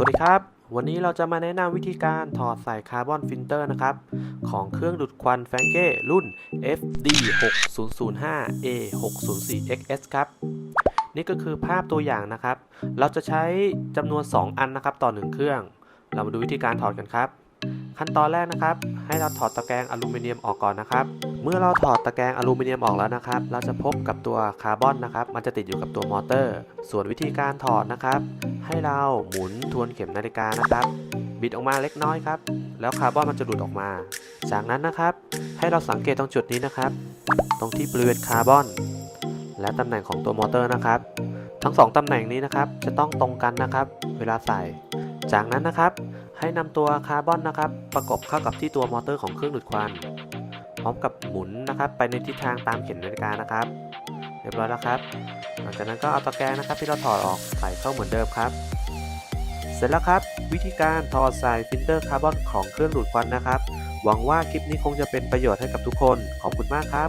สวัสดีครับ วันนี้เราจะมาแนะนำวิธีการถอดสายคาร์บอนฟิลเตอร์นะครับ ของเครื่องดูดควันแฟรงเก้รุ่น FD 6005 A 604 XS ครับ นี่ก็คือภาพตัวอย่างนะครับ เราจะใช้จำนวน 2 อันนะครับ ต่อ 1 เครื่อง เรามาดูวิธีการถอดกันครับ ขั้นตอนแรกนะครับ ให้เราถอดตะแกรงอลูมิเนียมออกก่อนนะครับ เมื่อเราถอดตะแกรงอลูมิเนียมออกแล้วนะครับ เราจะพบกับตัวคาร์บอนนะครับ มันจะติดอยู่กับตัวมอเตอร์ ส่วนวิธีการถอดนะครับ ให้เราหมุนทวนเข็มนาฬิกานะครับ บิดออกมาเล็กน้อยครับ แล้วคาร์บอนมันจะหลุดออกมา จากนั้นนะครับ ให้เราสังเกตตรงจุดนี้นะครับ ตรงที่บริเวณคาร์บอน และตำแหน่งของตัวมอเตอร์นะครับ ทั้งสองตำแหน่งนี้นะครับ จะต้องตรงกันนะครับ เวลาใส่ จากนั้นนะครับ ให้นำตัวคาร์บอนนะครับ ประกบเข้ากับที่ตัวมอเตอร์ของเครื่องดูดควัน พร้อมกับหมุนนะครับ ไปในทิศทางตามเข็มนาฬิกานะครับ เรียบร้อยแล้วครับ หลังจากนั้นก็เอาตะแกรงนะครับ ที่เราถอดออกใส่เข้าเหมือนเดิมครับ เสร็จแล้วครับ วิธีการถอดสายฟิลเตอร์คาร์บอนของเครื่องดูดควันนะครับ หวังว่าคลิปนี้คงจะเป็นประโยชน์ให้กับทุกคน ขอบคุณมากครับ